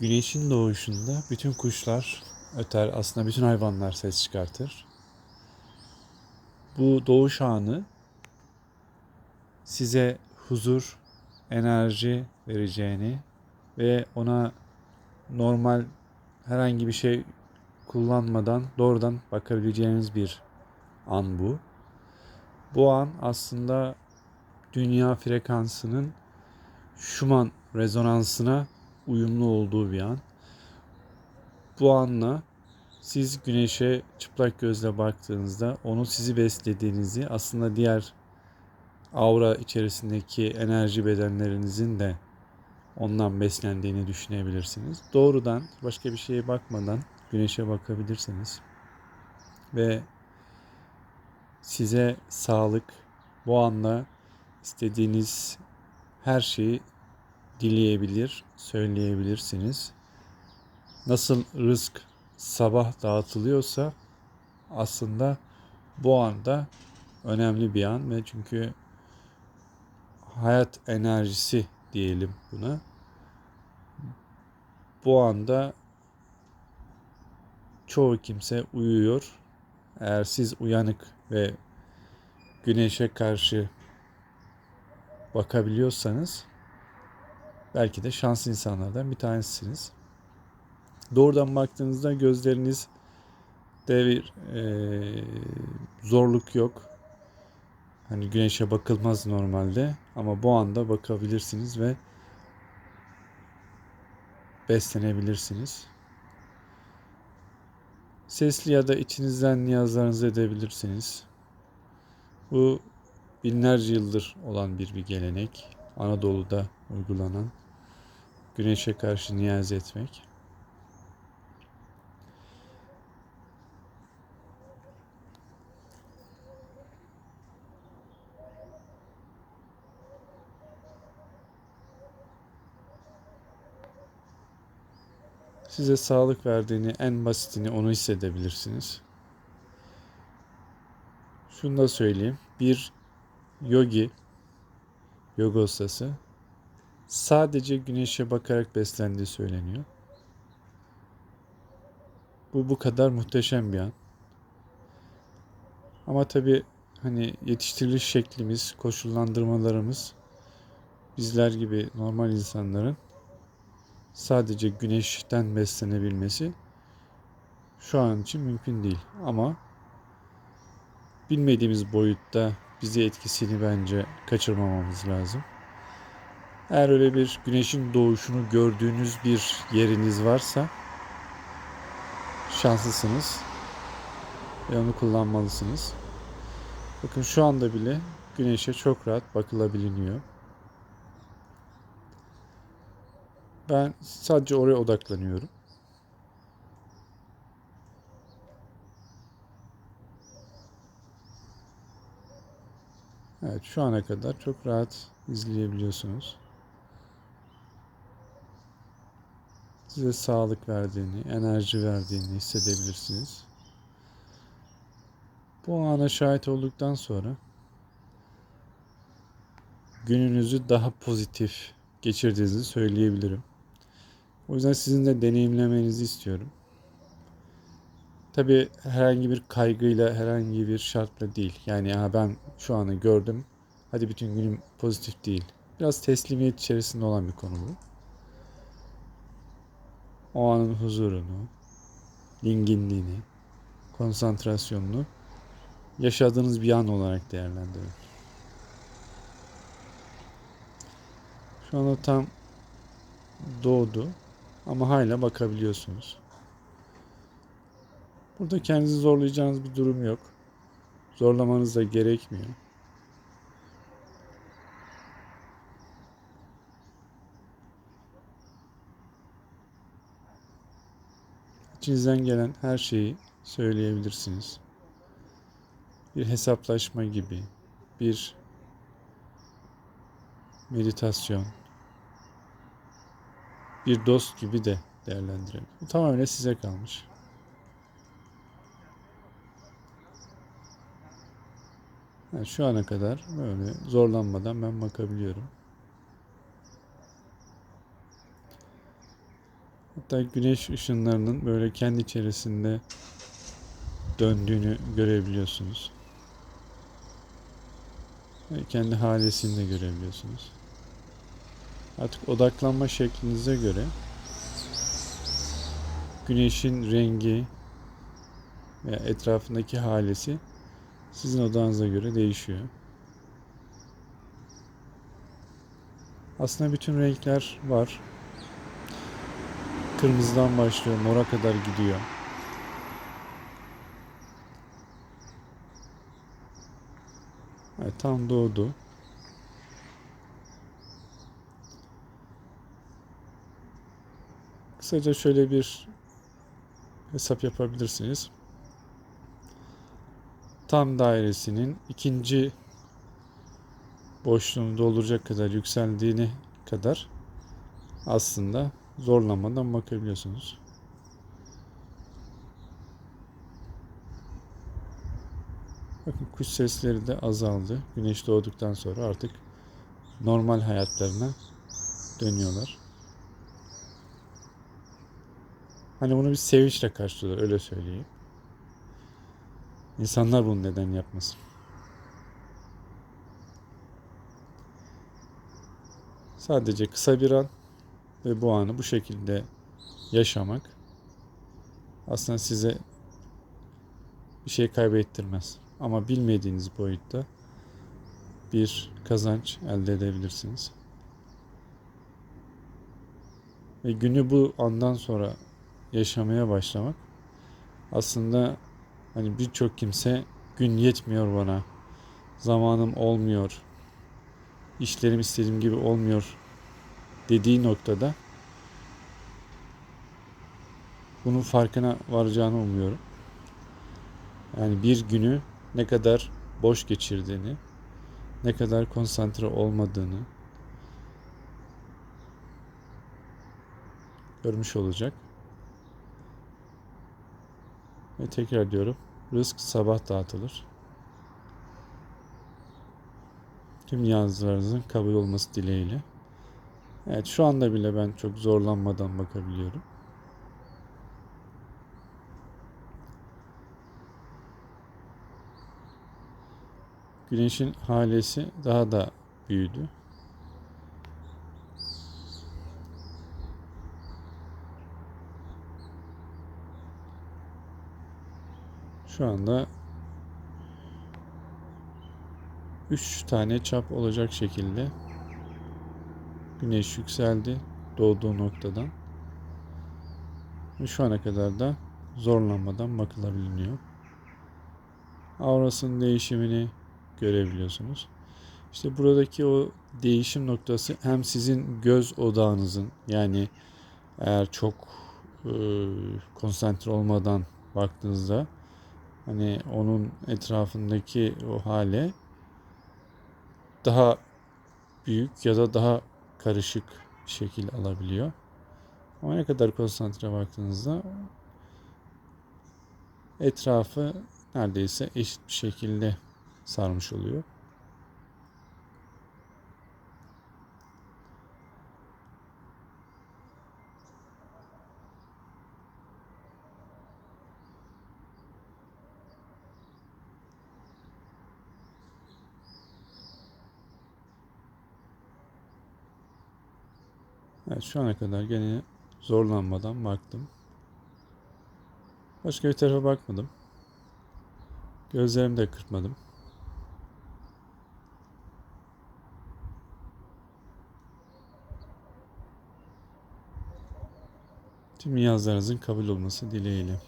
Güneşin doğuşunda bütün kuşlar öter, aslında bütün hayvanlar ses çıkartır. Bu doğuş anı size huzur, enerji vereceğini ve ona normal herhangi bir şey kullanmadan doğrudan bakabileceğiniz bir an bu. Bu an aslında dünya frekansının Schumann rezonansına uyumlu olduğu bir an. Bu anla siz güneşe çıplak gözle baktığınızda onu sizi beslediğinizi aslında diğer aura içerisindeki enerji bedenlerinizin de ondan beslendiğini düşünebilirsiniz. Doğrudan başka bir şeye bakmadan güneşe bakabilirsiniz. Ve size sağlık, bu anda istediğiniz her şeyi dileyebilir, söyleyebilirsiniz. Nasıl rızk sabah dağıtılıyorsa aslında bu anda önemli bir an ve çünkü hayat enerjisi diyelim buna. Bu anda çoğu kimse uyuyor. Eğer siz uyanık ve güneşe karşı bakabiliyorsanız belki de şanslı insanlardan bir tanesiniz. Doğrudan baktığınızda gözleriniz de bir e, zorluk yok. Hani güneşe bakılmaz normalde ama bu anda bakabilirsiniz ve beslenebilirsiniz. Sesli ya da içinizden niyazlarınızı edebilirsiniz. Bu binlerce yıldır olan bir bir gelenek. Anadolu'da uygulanan güneşe karşı niyaz etmek. Size sağlık verdiğini, en basitini onu hissedebilirsiniz. Şunu da söyleyeyim. Bir yogi, yoga ustası sadece güneşe bakarak beslendiği söyleniyor. Bu bu kadar muhteşem bir an. Ama tabi hani yetiştiriliş şeklimiz, koşullandırmalarımız bizler gibi normal insanların sadece güneşten beslenebilmesi şu an için mümkün değil. Ama bilmediğimiz boyutta bizi etkisini bence kaçırmamamız lazım. Eğer öyle bir güneşin doğuşunu gördüğünüz bir yeriniz varsa şanslısınız ve onu kullanmalısınız. Bakın şu anda bile güneşe çok rahat bakılabiliyor. Ben sadece oraya odaklanıyorum. Evet şu ana kadar çok rahat izleyebiliyorsunuz. Size sağlık verdiğini, enerji verdiğini hissedebilirsiniz. Bu ana şahit olduktan sonra gününüzü daha pozitif geçirdiğinizi söyleyebilirim. O yüzden sizin de deneyimlemenizi istiyorum. Tabi herhangi bir kaygıyla, herhangi bir şartla değil. Yani ya ben şu anı gördüm. Hadi bütün günüm pozitif değil. Biraz teslimiyet içerisinde olan bir konu bu. O anın huzurunu, dinginliğini, konsantrasyonunu yaşadığınız bir an olarak değerlendirin. Şu anda tam doğdu ama hala bakabiliyorsunuz. Burada kendinizi zorlayacağınız bir durum yok. Zorlamanız da gerekmiyor. İçinizden gelen her şeyi söyleyebilirsiniz. Bir hesaplaşma gibi, bir meditasyon, bir dost gibi de değerlendirelim. Bu tamamen size kalmış. Yani şu ana kadar böyle zorlanmadan ben bakabiliyorum. Hatta güneş ışınlarının böyle kendi içerisinde döndüğünü görebiliyorsunuz. Ve kendi halesini de görebiliyorsunuz. Artık odaklanma şeklinize göre güneşin rengi veya etrafındaki halesi sizin odanıza göre değişiyor. Aslında bütün renkler var. Kırmızıdan başlıyor, mora kadar gidiyor. Evet, tam doğdu. Kısaca şöyle bir hesap yapabilirsiniz. Tam dairesinin ikinci boşluğunu dolduracak kadar yükseldiğini kadar aslında zorlamadan bakabiliyorsunuz. Bakın kuş sesleri de azaldı. Güneş doğduktan sonra artık normal hayatlarına dönüyorlar. Hani bunu bir sevinçle karşılıyorlar öyle söyleyeyim. İnsanlar bunu neden yapmasın? Sadece kısa bir an ve bu anı bu şekilde yaşamak aslında size bir şey kaybettirmez. Ama bilmediğiniz boyutta bir kazanç elde edebilirsiniz. Ve günü bu andan sonra yaşamaya başlamak aslında hani birçok kimse gün yetmiyor bana. Zamanım olmuyor. işlerim istediğim gibi olmuyor dediği noktada bunun farkına varacağını umuyorum. Yani bir günü ne kadar boş geçirdiğini, ne kadar konsantre olmadığını görmüş olacak. Ve tekrar diyorum, rızk sabah dağıtılır. Tüm yazılarınızın kabul olması dileğiyle. Evet şu anda bile ben çok zorlanmadan bakabiliyorum. Güneşin halesi daha da büyüdü. Şu anda 3 tane çap olacak şekilde güneş yükseldi doğduğu noktadan. Ve şu ana kadar da zorlanmadan bakılabiliyor. Aurasının değişimini görebiliyorsunuz. İşte buradaki o değişim noktası hem sizin göz odağınızın yani eğer çok e, konsantre olmadan baktığınızda hani onun etrafındaki o hale daha büyük ya da daha karışık şekil alabiliyor. Ama ne kadar konsantre baktığınızda etrafı neredeyse eşit bir şekilde sarmış oluyor. Evet şu ana kadar gene zorlanmadan baktım. Başka bir tarafa bakmadım. Gözlerimi de kırpmadım. Tüm yazlarınızın kabul olması dileğiyle.